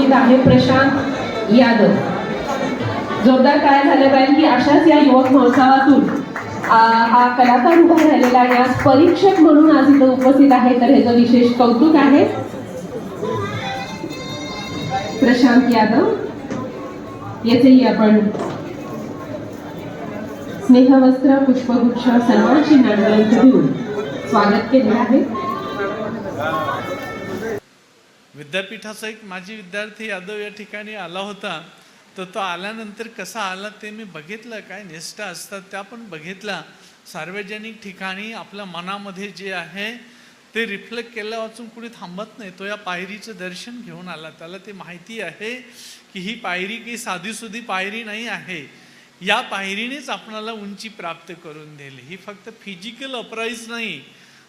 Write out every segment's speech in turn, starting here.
उपस्थित आहे प्रशांत यादव. जोरदार काय झालं पाहिजे की अशाच या युवक महोत्सवातून हा कलाकार उभा राहिलेला आहे. आज परीक्षक म्हणून आज इथं उपस्थित आहे. तर ह्याचं विशेष कौतुक आहे प्रशांत यादव याचेही आपण स्नेहवस्त्र पुष्पगुच्छ सर्वांची चिन्हांपर्यंत घेऊन स्वागत केले आहे. विद्यापीठाचा एक माजी विद्यार्थी यादव या ठिकाणी आला होता. तर तो आल्यानंतर कसा आला ते मी बघितलं. काय निष्ठा असतात त्या पण बघितला सार्वजनिक ठिकाणी आपल्या मनामध्ये जे आहे ते रिफ्लेक्ट केल्या वाचून कुणी थांबत नाही. तो या पायरीचं दर्शन घेऊन आला. त्याला ते माहिती आहे की ही पायरी की साधीसुधी पायरी नाही आहे. या पायरीनेच आपणाला उंची प्राप्त करून दिली ही फक्त फिजिकल अपराईज नाही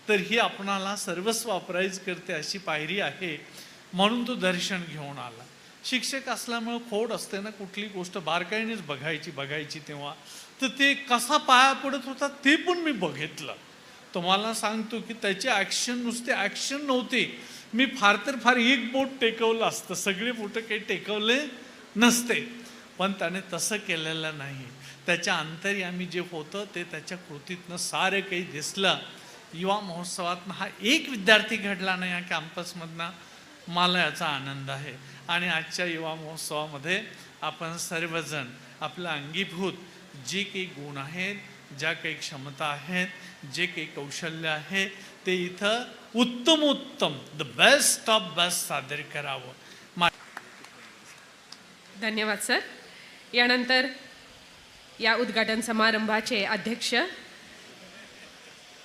तर ही आपणाला सर्वस्व अपराईज करते अशी पायरी आहे. म्हणून तो दर्शन घेऊन आला. शिक्षक असल्यामुळं खोड असते ना कुठली गोष्ट बारकाईनेच बघायची बघायची तेव्हा. तर ते कसा पाया पडत होता ते पण मी बघितलं. तुम्हाला सांगतो की त्याचे ॲक्शन नुसते ॲक्शन नव्हते. मी फार तर फार एक बोट टेकवलं असतं. सगळे बोटं काही टेकवले नसते. पण त्याने तसं केलेलं नाही. त्याच्या अंतर्यामी जे होतं ते त्याच्या कृतीतनं सारं काही दिसलं. युवा महोत्सवातनं हा एक विद्यार्थी घडला नाही या कॅम्पसमधनं मला याचा आनंद आहे. आणि आजच्या युवा महोत्सवामध्ये आपण सर्वजण आपलं अंगीभूत जे काही गुण आहेत ज्या काही क्षमता आहेत जे काही कौशल्य आहे ते इथं उत्तम उत्तम द बेस्ट ऑफ बेस्ट सादर करावं. मा धन्यवाद सर. यानंतर या उद्घाटन समारंभाचे अध्यक्ष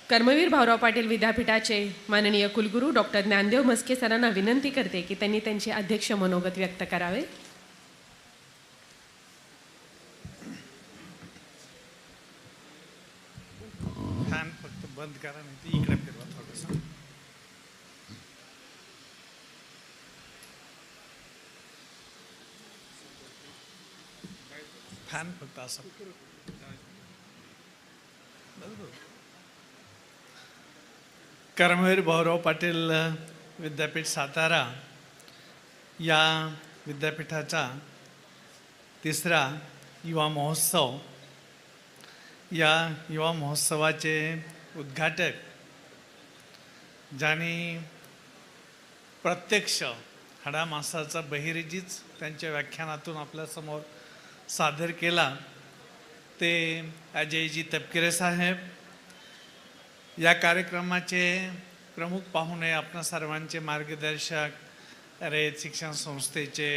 कर्मवीर भाऊराव पाटील विद्यापीठाचे माननीय कुलगुरू डॉक्टर ज्ञानदेव मस्के सरांना विनंती करते की त्यांनी त्यांचे अध्यक्ष मनोगत व्यक्त करावे. फक्त बंद करा नाही इकडे फिरवा थोडंसं. फॅन फक्त असं. कर्मवीर भाऊराव पाटील विद्यापीठ सातारा. या विद्यापीठाचा तिसरा युवा महोत्सव. या युवा महोत्सवाचे उद्घाटक ज्यांनी प्रत्यक्ष हाडामासाचा बहिरेजीच त्यांच्या व्याख्यानातून आपल्यासमोर सादर केला ते अजयजी तपकिरे साहेब या कार्यक्रमाचे प्रमुख पाहुणे आपणा सर्वांचे मार्गदर्शक रयत शिक्षण संस्थेचे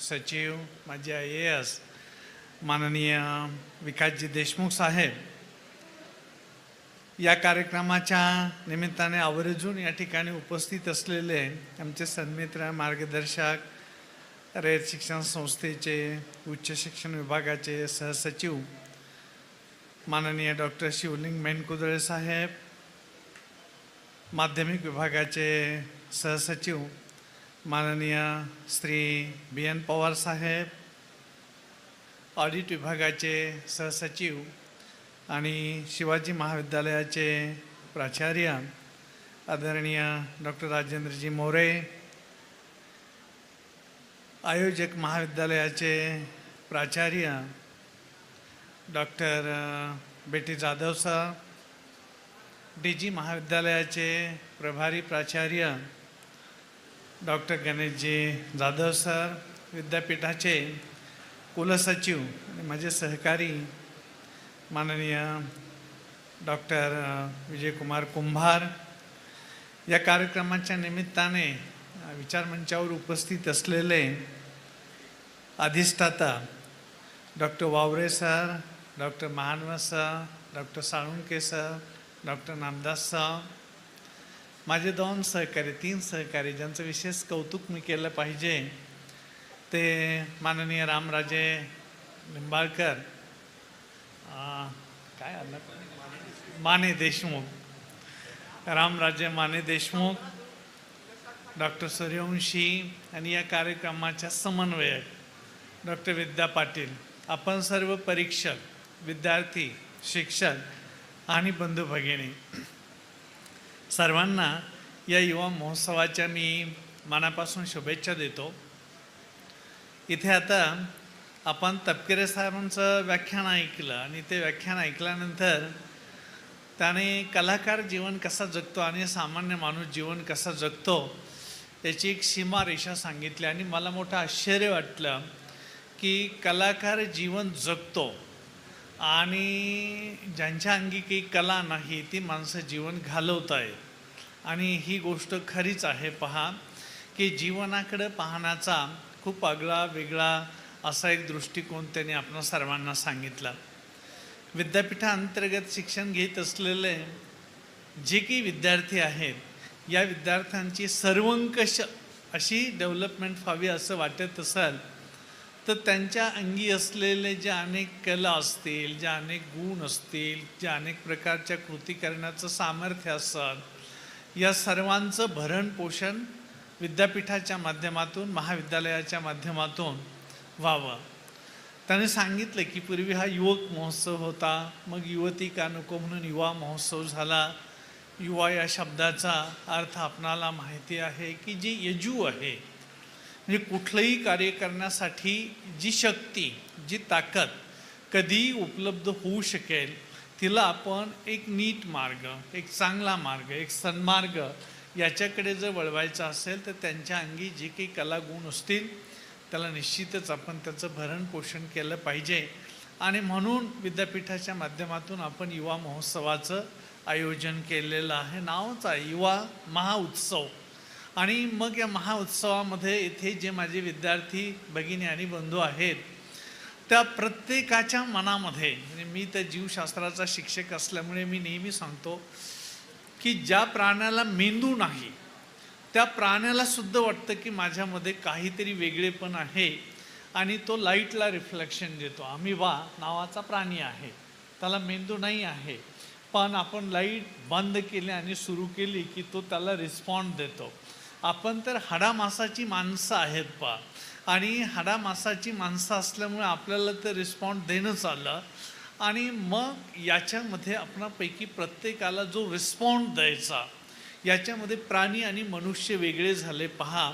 सचिव माझे आय ए एस माननीय विकासजी देशमुख साहेब या कार्यक्रमाच्या निमित्ताने आवर्जून या ठिकाणी उपस्थित असलेले आमचे सन्मित्र मार्गदर्शक रयत शिक्षण संस्थेचे उच्च शिक्षण विभागाचे सहसचिव माननीय डॉक्टर शिवलिंग मेनकुदळे साहेब माध्यमिक विभागाचे सहसचिव माननीय Shri B N Pawar Saheb audit विभागाचे सहसचिव आणि शिवाजी महाविद्यालयाचे प्राचार्य आदरणीय डॉक्टर राजेंद्रजी मोरे आयोजक महाविद्यालयाचे प्राचार्य डॉक्टर बेटी जाधव सर डी जी महाविद्यालयाचे प्रभारी प्राचार्य डॉक्टर गणेशजी जाधव सर विद्यापीठाचे कुलसचिव आणि माझे सहकारी माननीय डॉक्टर विजयकुमार कुंभार या कार्यक्रमाच्या निमित्ताने विचारमंचावर उपस्थित असलेले अधिष्ठाता doctor Waware sir doctor Mahanav sir doctor Salunke sir doctor Namdas sir माझे दोन सहकारी तीन सहकारी ज्यांचं विशेष कौतुक मी केलं पाहिजे ते माननीय रामराजे निंबाळकर काय आलं? माने देशमुख. रामराजे माने देशमुख डॉक्टर सूर्यवंशी आणि या कार्यक्रमाच्या समन्वयक डॉक्टर विद्या पाटील. आपण सर्व परीक्षक विद्यार्थी शिक्षक आणि बंधू भगिनी सर्वांना या युवा महोत्सवाच्या मी मनापासून शुभेच्छा देतो. इथे आता आपण तपकिरे साहेबांचं व्याख्यान ऐकलं आणि ते व्याख्यान ऐकल्यानंतर त्याने कलाकार जीवन कसा जगतो आणि सामान्य माणूस जीवन कसा जगतो याची एक सीमारेषा सांगितली आणि मला मोठं आश्चर्य वाटलं की कलाकार जीवन जगतो आणि ज्यांच्या अंगी काही कला नाही ती माणसं जीवन घालवत आणि ही गोष्ट खरीच आहे. पहा की जीवनाकडे पाहण्याचा खूप आगळा वेगळा असा एक दृष्टिकोन त्यांनी आपण सर्वांना सांगितला. विद्यापीठांतर्गत शिक्षण घेत असलेले जे काही विद्यार्थी आहेत या विद्यार्थ्यांची सर्वंकष अशी डेव्हलपमेंट व्हावी असं वाटत असेल तर त्यांच्या अंगी असलेले जे अनेक कला असतील ज्या अनेक गुण असतील ज्या अनेक प्रकारच्या कृती करण्याचं सामर्थ्य असत या सर्वांचं भरण पोषण विद्यापीठाच्या माध्यमातून महाविद्यालयाच्या माध्यमातून व्हावं. त्याने सांगितलं की पूर्वी हा युवक महोत्सव होता मग युवती का नको म्हणून युवा महोत्सव झाला. युवा या शब्दाचा अर्थ आपणाला माहिती आहे की जी यजू आहे म्हणजे कुठलंही कार्य करण्यासाठी जी शक्ती जी ताकद कधी उपलब्ध होऊ शकेल तिला आपण एक नीट मार्ग एक चांगला मार्ग एक सन्मार्ग याच्याकडे जर वळवायचं असेल तर त्यांच्या अंगी जे काही कलागुण असतील त्याला निश्चितच आपण त्याचं भरणपोषण केलं पाहिजे. आणि म्हणून विद्यापीठाच्या माध्यमातून आपण युवा महोत्सवाचं आयोजन केलेलं आहे. नावच आहे युवा महाउत्सव आणि मग या महाउत्सवामध्ये इथे जे माझे विद्यार्थी भगिनी आणि बंधू आहेत त्या प्रत्येकाच्या मनामध्ये म्हणजे मी त्या जीवशास्त्राचा शिक्षक असल्यामुळे मी नेहमी सांगतो की ज्या प्राण्याला मेंदू नाही त्या प्राण्याला सुद्धा वाटतं की माझ्यामध्ये काहीतरी वेगळेपण आहे आणि तो लाईटला रिफ्लेक्शन देतो. आम्ही वा नावाचा प्राणी आहे त्याला मेंदू नाही आहे पण आपण लाइट बंद केली आणि सुरू केली की तो त्याला रिस्पॉन्ड देतो. आपण तर हाडामासाची माणसं आहेत पा. आणि हाडामासाची माणसं असल्यामुळे आपल्याला तर रिस्पॉन्ड देणंच आलं आणि मग याच्यामध्ये आपणापैकी प्रत्येकाला जो रिस्पॉन्ड द्यायचा याच्यामध्ये प्राणी आणि मनुष्य वेगळे झाले पहा.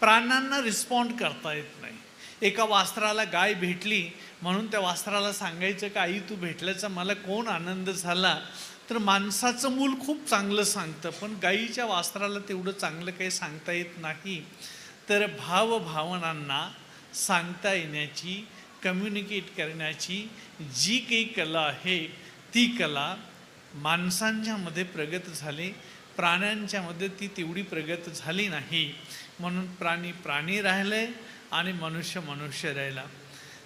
प्राण्यांना रिस्पॉन्ड करता येत नाही. एका वास्त्राला गाय भेटली म्हणून त्या वास्त्राला सांगायचं का आई तू भेटल्याचा मला कोण आनंद झाला? तर माणसाचं मूल खूप चांगलं सांगतं पण गाईच्या वास्त्राला तेवढं चांगलं काही सांगता येत नाही. तर भावभावनांना सांगता येण्याची कम्युनिकेट करण्याची जी काही कला आहे ती कला माणसांच्यामध्ये प्रगत झाली प्राण्यांच्यामध्ये ती तेवढी प्रगत झाली नाही. म्हणून प्राणी प्राणी राहिले आणि मनुष्य मनुष्य राहिला.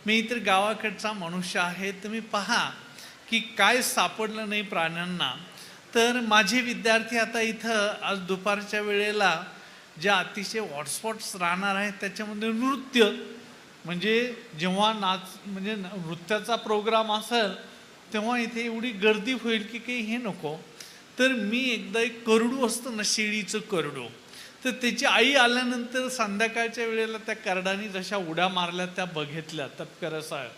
मी इतर गावाकडचा मनुष्य आहे तुम्ही पहा. की काय सापडलं नाही प्राण्यांना. तर माझे विद्यार्थी आता इथं आज दुपारच्या वेळेला ज्या अतिशय हॉटस्पॉट्स राहणार आहेत त्याच्यामध्ये नृत्य म्हणजे जेव्हा नाच म्हणजे नृत्याचा प्रोग्राम असेल तेव्हा इथे एवढी गर्दी होईल की काही हे नको. तर मी एकदा एक करडू असतं ना शेळीचं करडू. तर त्याची आई आल्यानंतर संध्याकाळच्या वेळेला त्या करडाने जशा उड्या मारल्या त्या बघितल्या तपकर साहेब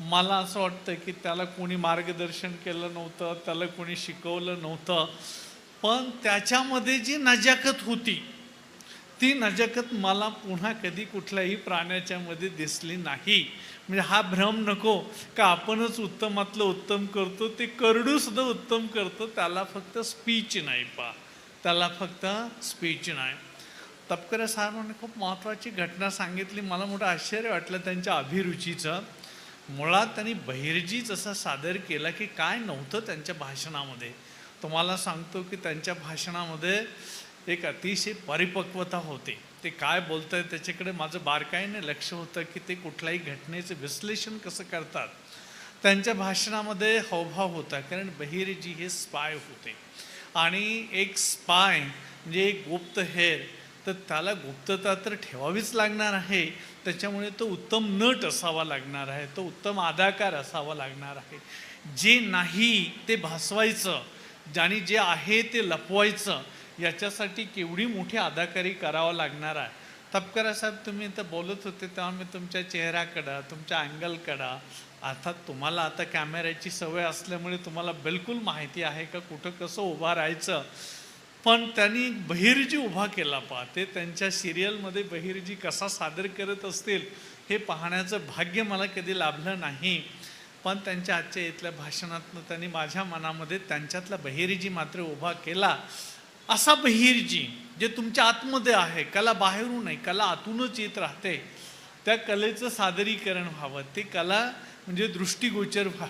मला असं वाटतं की त्याला कोणी मार्गदर्शन केलं नव्हतं त्याला कोणी शिकवलं नव्हतं. पण त्याच्यामध्ये जी नजाकत होती ती नजाकत मला पुन्हा कधी कुठल्याही प्राण्याच्या मध्ये दिसली नाही. म्हणजे हा भ्रम नको का आपणच उत्तमातलं उत्तम करतो ते करडू सुद्धा उत्तम करतो त्याला फक्त स्पीच नाही पा. त्याला फक्त स्पीच नाही. तपकरे साहेबांनी खूप महत्त्वाची घटना सांगितली. मला मोठं आश्चर्य वाटलं त्यांच्या अभिरुचीचं. मुळात त्यांनी बहिर्जीच जसा सादर केला की काय नव्हतं त्यांच्या भाषणामध्ये. तुम्हाला सांगतो की त्यांच्या भाषणामध्ये एक अतिशय परिपक्वता होते. ते काय बोलत आहेत त्याच्याकडे माझं बारकाईने लक्ष होतं की ते कुठल्याही घटनेचं विश्लेषण कसं करतात. त्यांच्या भाषणामध्ये हावभाव होता कारण बहिरजी हे स्पाय होते. आणि एक स्पाय म्हणजे एक गुप्तहेर तर त्याला गुप्तता तर ठेवावीच लागणार आहे त्याच्यामुळे तो उत्तम नट असावा लागणार आहे तो उत्तम अदाकार असावा लागणार आहे. जे नाही ते भासवायचं आणि जे आहे ते लपवायचं याच्यासाठी केवढी मोठी अदाकारी करावं लागणार आहे. तपकरा साहेब तुम्ही इथं बोलत होते तेव्हा मी तुमच्या चेहऱ्याकडं तुमच्या अँगलकडं अर्थात तुम्हाला आता कॅमेऱ्याची सवय असल्यामुळे तुम्हाला बिलकुल माहिती आहे का कुठं कसं उभं राहायचं? पण त्यांनी बहिर्जी उभा केला पहा. ते त्यांच्या सिरियलमध्ये बहिर्जी कसा सादर करत असतील हे पाहण्याचं भाग्य मला कधी लाभलं नाही. पण त्यांच्या आजच्या इथल्या भाषणातनं त्यांनी माझ्या मनामध्ये त्यांच्यातला बहिर्जी मात्र उभा केला. असा बहिर्जी जे तुमच्या आतमध्ये आहे कला बाहेरून नाही कला आतूनच येत राहते. त्या कलेचं सादरीकरण व्हावं. ते कला म्हणजे दृष्टीगोचर व्हा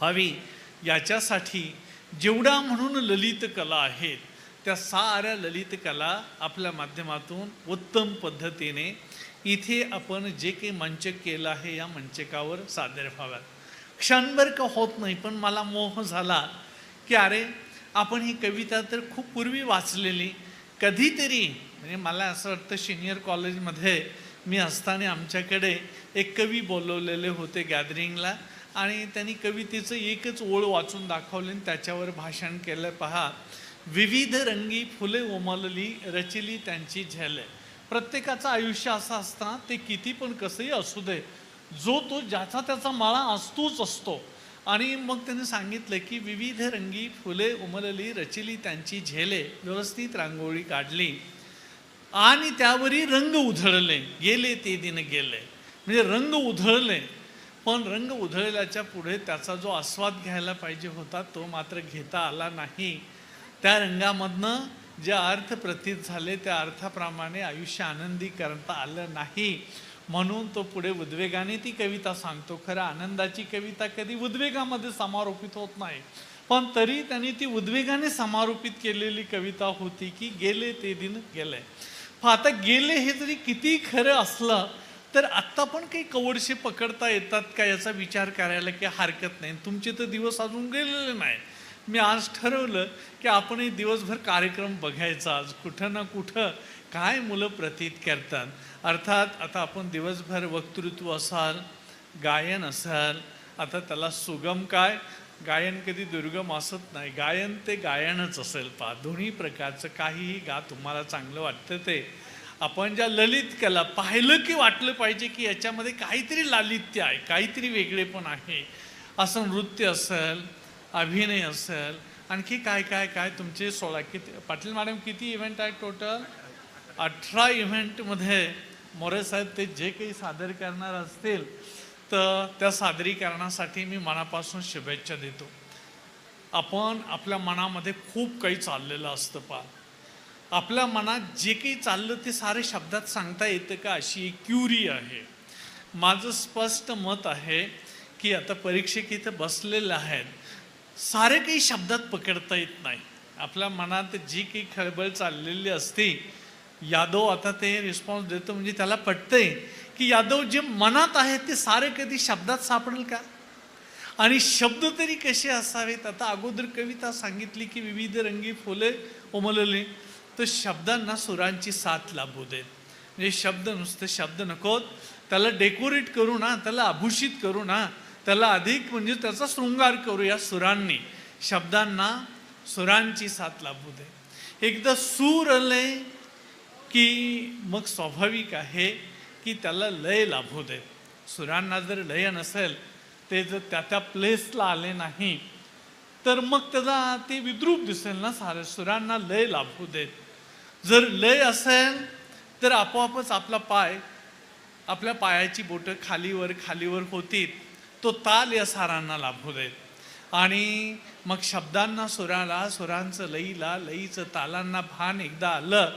व्हावी. याच्यासाठी जेवढा म्हणून ललित कला आहेत त्या साऱ्या ललित कला आपल्या माध्यमातून उत्तम पद्धतीने इथे आपण जे काही मंच केलं आहे या मंचकावर सादर व्हाव्यात. क्षणभर का होत नाही पण मला मोह झाला की अरे आपण ही कविता तर खूप पूर्वी वाचलेली. कधीतरी म्हणजे मला असं वाटतं सिनियर कॉलेजमध्ये मी असताना आमच्याकडे एक कवी बोलवलेले होते गॅदरिंगला आणि त्यांनी कवितेचं एकच ओळ वाचून दाखवले आणि त्याच्यावर भाषण केलं. पहा विविध रंगी फुले उमलली रचिली त्यांची झेले प्रत्येकाचं आयुष्य असं असतं ते किती पण कसंही असू दे जो तो ज्याचा त्याचा माळा असतोच असतो. आणि मग त्यांनी सांगितलं की विविध रंगी फुले उमलली रचिली त्यांची झेले व्यवस्थित रांगोळी काढली. आणि त्यावरी रंग उधळले गेले ते दिन गेले. म्हणजे रंग उधळले पण रंग उधळल्याच्या पुढे त्याचा जो आस्वाद घ्यायला पाहिजे होता तो मात्र घेता आला नाही. त्या रंगामधनं जे अर्थ प्रतीत झाले त्या अर्थाप्रमाणे आयुष्य आनंदी करता आलं नाही. म्हणून तो पुढे उद्वेगाने ती कविता सांगतो. खरं आनंदाची कविता कधी उद्वेगामध्ये समारोपित होत नाही. पण तरी त्यांनी ती उद्वेगाने समारोपित केलेली कविता होती की गेले ते दिन गेले. पण आता गेले हे जरी किती खरं असलं तर आत्ता पण काही कवडशे पकडता येतात का याचा विचार करायला काही हरकत नाही. तुमचे तर दिवस अजून गेलेले नाही मी आज ठरवलं की आपणही दिवसभर कार्यक्रम बघायचा. आज कुठं ना कुठं काय मुलं प्रतीत करतात. अर्थात आता आपण दिवसभर वक्तृत्व असाल गायन असाल आता त्याला सुगम काय? गायन कधी दुर्गम असत नाही. गायन ते गायनच असेल पा. दोन्ही प्रकारचं काहीही गा तुम्हाला चांगलं वाटतं ते. आपण ज्या ललित कला पाहिलं की वाटलं पाहिजे की याच्यामध्ये काहीतरी लालित्य आहे काहीतरी वेगळेपण आहे. असं नृत्य असेल अभिनय असेल. आणखी काय काय काय तुमचे सोळा किती पाटील मॅडम किती इव्हेंट आहेत टोटल अठरा इव्हेंटमध्ये मोरे साहेब ते जे काही सादर करणार असतील तर त्या सादरीकरणासाठी मी मनापासून शुभेच्छा देतो. आपण आपल्या मनामध्ये खूप काही चाललेलं असतं पा आपल्या मनात जे काही चाललं ते सारे शब्दात सांगता येतं का अशी एक क्युरी आहे. माझं स्पष्ट मत आहे की आता परीक्षक इथं बसलेलं आहेत. सारे काही शब्दात पकडता येत नाही. आपल्या मनात जी काही खळबळ चाललेली असते यादव आता ते रिस्पॉन्स देतो म्हणजे त्याला पटतंय की यादव जे मनात आहे ते सारे कधी शब्दात सापडेल का? आणि शब्द तरी कसे असावेत? आता अगोदर कविता सांगितली की विविध रंगी फुले उमलले तर शब्दांना सुरांची साथ लाभू देत. म्हणजे शब्द नुसते शब्द नकोत. त्याला डेकोरेट करू ना त्याला आभूषित करू ना त्याला अधिक म्हणजे त्याचा शृंगार करूया सुरांनी. शब्दांना सुरांची साथ लाभू दे. एकदा सूर आले की मग स्वाभाविक आहे की त्याला लय लाभू दे. सुरांना जर लय नसेल ते जर त्या त्या प्लेसला आले नाही तर मग त्याला ते विद्रूप दिसेल ना सारे. सुरांना लय लाभू देत जर लय असेल तर आपोआपच आपला पाय आपल्या पायाची बोटं खालीवर खालीवर होतील. तो ताल या सारांना लाभू देत आणि मग शब्दांना सुराला सुरांचं लईला लईचं तालांना भान एकदा आलं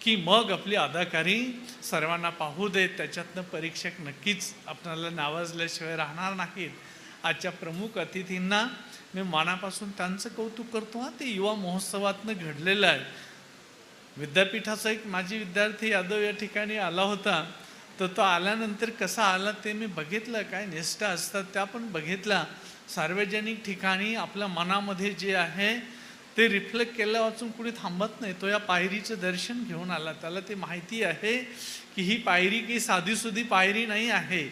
की मग आपली अदाकारी सर्वांना पाहू देत त्याच्यातनं परीक्षक नक्कीच आपल्याला नावाजल्याशिवाय राहणार नाहीत. आजच्या प्रमुख अतिथींना मी मनापासून त्यांचं कौतुक करतो. हा ते युवा महोत्सवातनं घडलेलं आहे. विद्यापीठाचा एक माजी विद्यार्थी यादव या ठिकाणी आला होता. तर तो आल्यानंतर कसा आला ते मी बघितलं काय निष्ठा असतात त्या पण बघितल्या. सार्वजनिक ठिकाणी आपल्या मनामध्ये जे आहे ते रिफ्लेक्ट केल्या वाचून कुणी थांबत नाही. तो या पायरीचं दर्शन घेऊन आला. त्याला ते माहिती आहे की ही पायरी की साधीसुधी पायरी नाही आहे.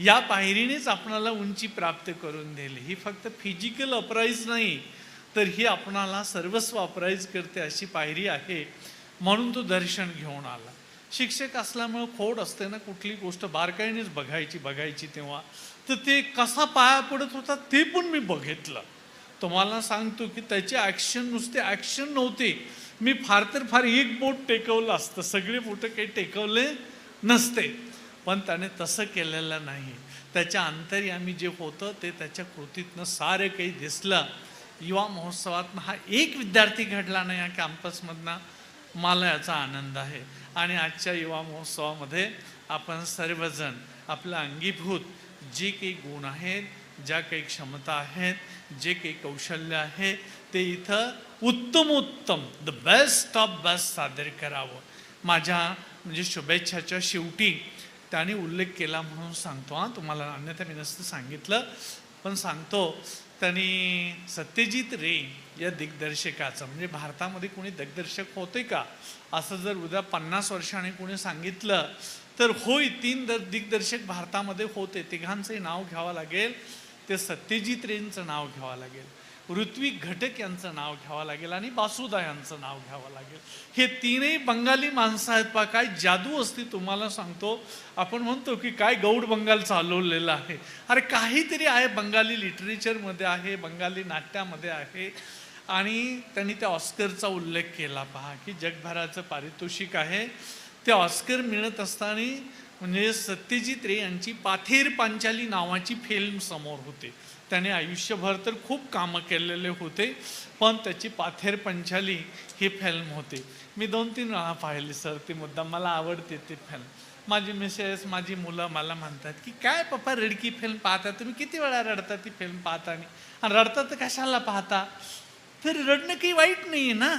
या पायरीनेच आपणाला उंची प्राप्त करून दिली ही फक्त फिजिकल अपराईज नाही तर ही आपणाला सर्वस्व अपराईज करते अशी पायरी आहे. म्हणून तो दर्शन घेऊन आला. शिक्षक असल्यामुळं खोड असते ना कुठली गोष्ट बारकाईनेच बघायची बघायची तेव्हा. तर ते कसा पाया पडत होता ते पण मी बघितलं. तुम्हाला सांगतो की त्याची ॲक्शन नुसते ॲक्शन नव्हते. मी फार तर फार एक बोट टेकवलं असतं. सगळे बोटं काही टेकवले नसते. पण त्याने तसं केलेलं नाही. त्याच्या अंतर्यामी जे होतं ते त्याच्या कृतीतनं सारं काही दिसलं. युवा महोत्सवातनं हा एक विद्यार्थी घडला नाही या कॅम्पसमधनं मला याचा आनंद आहे. आणि आजच्या युवा महोत्सवामध्ये आपण सर्वजण आपलं अंगीभूत जे काही गुण आहेत ज्या काही क्षमता आहेत जे काही कौशल्य आहे ते इथं उत्तम उत्तम द बेस्ट ऑफ बेस्ट सादर करावं. माझ्या म्हणजे शुभेच्छाच्या शेवटी त्याने उल्लेख केला म्हणून सांगतो हां. तुम्हाला अन्यथा मी नसतं सांगितलं पण सांगतो त्यांनी सत्यजित रे या दिग्दर्शकाचं. म्हणजे भारतामध्ये कोणी दिग्दर्शक होते का? असं जर उद्या पन्नास वर्षाने कोणी सांगितलं तर होय तीन दर दिग्दर्शक भारतामध्ये होते. तिघांचंही नाव घ्यावं लागेल. ते सत्यजित रेंचं नाव घ्यावं लागेल. ऋत्विक घटक यांचं नाव घ्यावं लागेल आणि बासुदा यांचं नाव घ्यावं लागेल. हे तीनही बंगाली माणसं आहेत पा काय जादू असते तुम्हाला सांगतो. आपण म्हणतो की काय गौड बंगाल चालवलेलं आहे. अरे काहीतरी आहे बंगाली लिटरेचरमध्ये आहे बंगाली नाट्यामध्ये आहे. आणि त्यांनी त्या ऑस्करचा उल्लेख केला. पहा की जगभराचं पारितोषिक आहे. ते ऑस्कर मिळत असताना म्हणजे सत्यजित रे यांची पाथेर पांचाली नावाची फिल्म समोर होते. त्याने आयुष्यभर तर खूप कामं केलेले होते पण त्याची पाथेर पंचाली ही फिल्म होते. मी दोन तीन वेळा पाहिली सर ती मुद्दा मला आवडते ती फिल्म माझी मिसेस माझी मुलं मला म्हणतात की काय पप्पा रडकी फिल्म पाहता? तुम्ही किती वेळा रडता ती फिल्म पाहताना? आणि रडता तर कशाला पाहता? तर रडणं काही वाईट नाही आहे ना.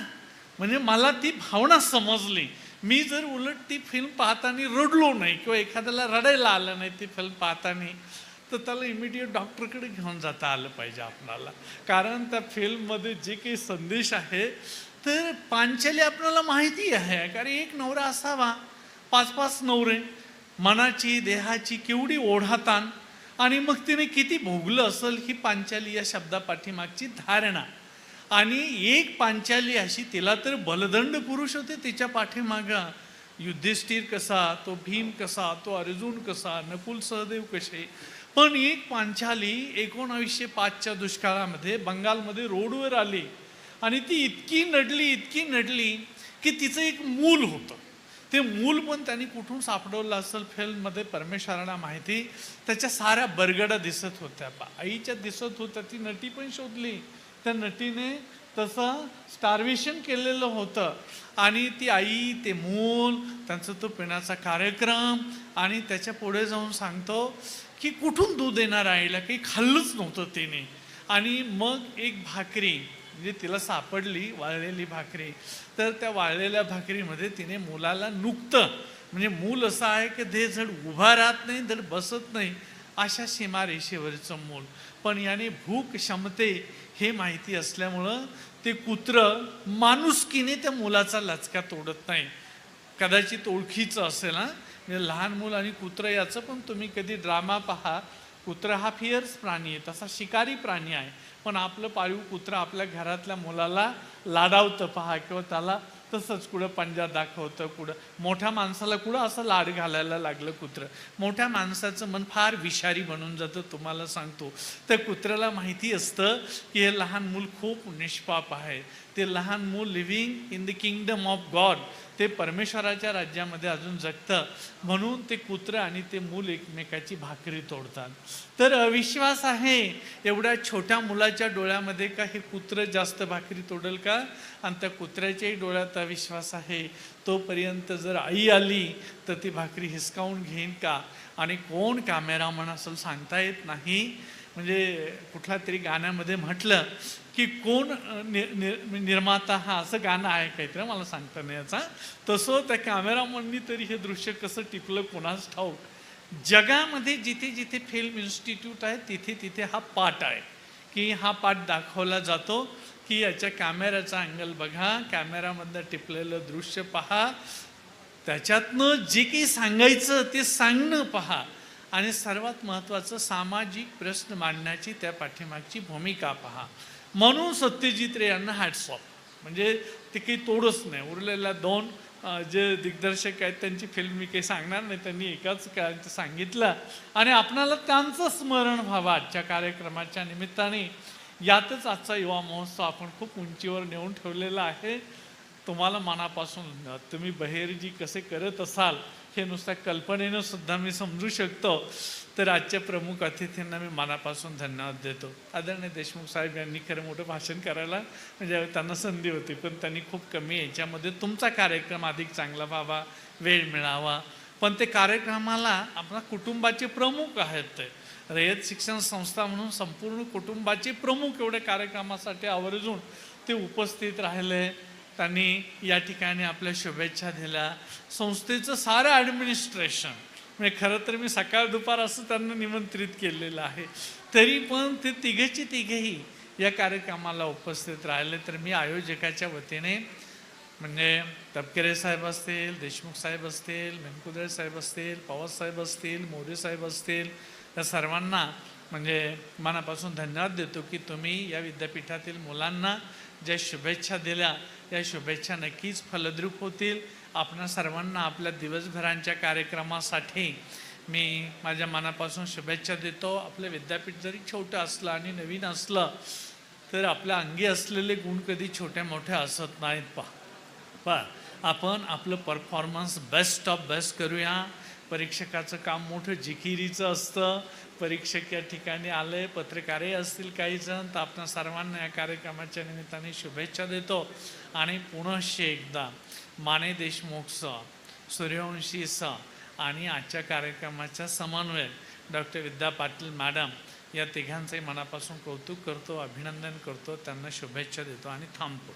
म्हणजे मला ती भावना समजली. मी जर उलट ती फिल्म पाहताना रडलो नाही किंवा एखाद्याला रडायला आलं नाही ती फिल्म पाहताना तर त्याला इमिडिएट डॉक्टरकडे घेऊन जाता आलं पाहिजे आपणाला कारण त्या फिल्ममध्ये जे काही संदेश आहे तर पांचाली आपल्याला माहिती आहे. कारण एक नवरा असावा पाच पाच नवरे मनाची देहाची केवढी ओढातान आणि मग तिने किती भोगलं असेल ही पांचाली या शब्दापाठीमागची धारणा. आणि एक पांचाली अशी तिला तर बलदंड पुरुष होते तिच्या पाठीमागा. युधिष्ठिर कसा तो भीम कसा तो अर्जुन कसा नकुल सहदेव कसे. पण एक पांचाली एकोणावीसशे पाचच्या दुष्काळामध्ये बंगालमध्ये रोडवर आली. आणि ती इतकी नडली इतकी नडली की तिचं एक मूल होतं. ते मूल पण त्यांनी कुठून सापडवलं असेल फिल्ममध्ये परमेश्वरांना माहिती? त्याच्या साऱ्या बरगडा दिसत होत्या. आईच्या दिसत होत्या ती नटी पण शोधली. त्या नटीने तसं स्टार्वेशन केलेलं होतं. आणि ती आई ते मूल त्यांचा तो पिण्याचा कार्यक्रम आणि त्याच्या पुढे जाऊन सांगतो की कुठून दूध येणार आईला? काही खाल्लंच नव्हतं तिने. आणि मग एक भाकरी म्हणजे तिला सापडली वाळलेली भाकरी. तर त्या वाळलेल्या भाकरीमध्ये तिने मुलाला नुकतं म्हणजे मूल असं आहे की ते जड उभा राहत नाही धड बसत नाही अशा सीमारेषेवरचं मूल. पण याने भूक क्षमते हे माहिती असल्यामुळं ते कुत्रं माणुसकीने त्या मुलाचा लचका तोडत नाही. कदाचित ओळखीचं असेल ना म्हणजे लहान मुलं आणि कुत्रं याचं पण तुम्ही कधी ड्रामा पहा. कुत्र हा फिअर्स प्राणी आहे तसा शिकारी प्राणी आहे. पण आपलं पाळीव कुत्रं आपल्या घरातल्या मुलाला लाडावतं पहा किंवा त्याला तसंच कुठं पंजा दाखवतं कुठं. मोठ्या माणसाला कुठं असं लाड घालायला लागलं कुत्रं. मोठ्या माणसाचं मन फार विषारी बनून जातं तुम्हाला सांगतो. त्या कुत्र्याला माहिती असतं की हे लहान मूल खूप निष्पाप आहे. ते लहान मूल living in the kingdom of God ते परमेश्वराच्या राज्यामध्ये अजून जगतं म्हणून ते कुत्रं आणि ते मूल एकमेकाची भाकरी तोडतात. तर अविश्वास आहे एवढ्या छोट्या मुलाच्या डोळ्यामध्ये का हे कुत्रं जास्त भाकरी तोडेल का? आणि त्या कुत्र्याच्याही डोळ्यात अविश्वास आहे तोपर्यंत जर आई आली तर ती भाकरी हिसकावून घेईन का? आणि कोण कॅमेरामन असं सांगता येत नाही? म्हणजे कुठला तरी गाण्यामध्ये म्हटलं की कोण नि- नि- निर्माता हा असं गाणं आहे काहीतरी मला सांगता नाही याचा. तसं त्या कॅमेरामननी तरी हे दृश्य कसं टिपलं कोणास ठाऊक. जगामध्ये जिथे जिथे फिल्म इन्स्टिट्यूट आहे तिथे तिथे हा पाठ आहे. की हा पाठ दाखवला जातो की याच्या कॅमेऱ्याचा अँगल बघा कॅमेरामधनं टिपलेलं दृश्य पहा. त्याच्यातनं जे काही सांगायचं ते सांगणं पहा. आणि सर्वात महत्त्वाचं सामाजिक प्रश्न मांडण्याची त्या पाठीमागची भूमिका पहा. म्हणून सत्यजित रे यांना हॅट्स ऑफ म्हणजे ते काही तोडच नाही. उरलेल्या दोन जे दिग्दर्शक आहेत त्यांची फिल्म मी काही सांगणार नाही. त्यांनी एकाच काय सांगितलं. आणि आपणाला त्यांचं स्मरण व्हावं आजच्या कार्यक्रमाच्या निमित्ताने. यातच आजचा युवा महोत्सव आपण खूप उंचीवर नेऊन ठेवलेला आहे. तुम्हाला मनापासून तुम्ही बहेरजी कसे करत असाल हे नुसत्या कल्पनेनं सुद्धा मी समजू शकतो. तर आजच्या प्रमुख अतिथींना मी मनापासून धन्यवाद देतो. आदरणीय देशमुख साहेब यांनी खरं मोठं भाषण करायला म्हणजे त्यांना संधी होती पण त्यांनी खूप कमी याच्यामध्ये तुमचा कार्यक्रम अधिक चांगला व्हावा वेळ मिळावा. पण ते कार्यक्रमाला आपला कुटुंबाचे प्रमुख आहेत ते. रयत शिक्षण संस्था म्हणून संपूर्ण कुटुंबाचे प्रमुख एवढ्या कार्यक्रमासाठी आवर्जून ते उपस्थित राहिले. त्यांनी या ठिकाणी आपल्या शुभेच्छा दिल्या. संस्थेचं सारं ॲडमिनिस्ट्रेशन म्हणजे खरं तर मी सकाळ दुपार असं त्यांना निमंत्रित केलेलं आहे. तरी पण ते तिघेचे तिघेही या कार्यक्रमाला उपस्थित राहिले. तर मी आयोजकाच्या वतीने म्हणजे तपकेरे साहेब असतील देशमुख साहेब असतील व्यंकुदळे साहेब असतील पवार साहेब असतील मोदी साहेब असतील या सर्वांना म्हणजे मनापासून धन्यवाद देतो की तुम्ही या विद्यापीठातील मुलांना ज्या शुभेच्छा दिल्या या शुभेच्छा नक्कीच फलद्रूप होतील. आपणा सर्वांना आपल्या दिवसभरांच्या कार्यक्रमासाठी मी माझ्या मनापासून शुभेच्छा देतो. आपलं विद्यापीठ जरी छोटं असलं आणि नवीन असलं तर आपल्या अंगी असलेले गुण कधी छोट्या मोठ्या असत नाहीत पा पण आपण आपलं परफॉर्मन्स बेस्ट ऑफ बेस्ट करूया. परीक्षकाचं काम मोठं जिकिरीचं असतं. परीक्षक या ठिकाणी आले पत्रकारही असतील काही जण तर आपण सर्वांना या कार्यक्रमाच्या निमित्ताने शुभेच्छा देतो. आणि पुनश्च एकदा माने देशमुखचं सूर्यवंशी स आणि आजच्या कार्यक्रमाच्या समन्वयक डॉक्टर विद्या पाटील मॅडम या तिघांचंही मनापासून कौतुक करतो अभिनंदन करतो त्यांना शुभेच्छा देतो आणि थांबतो.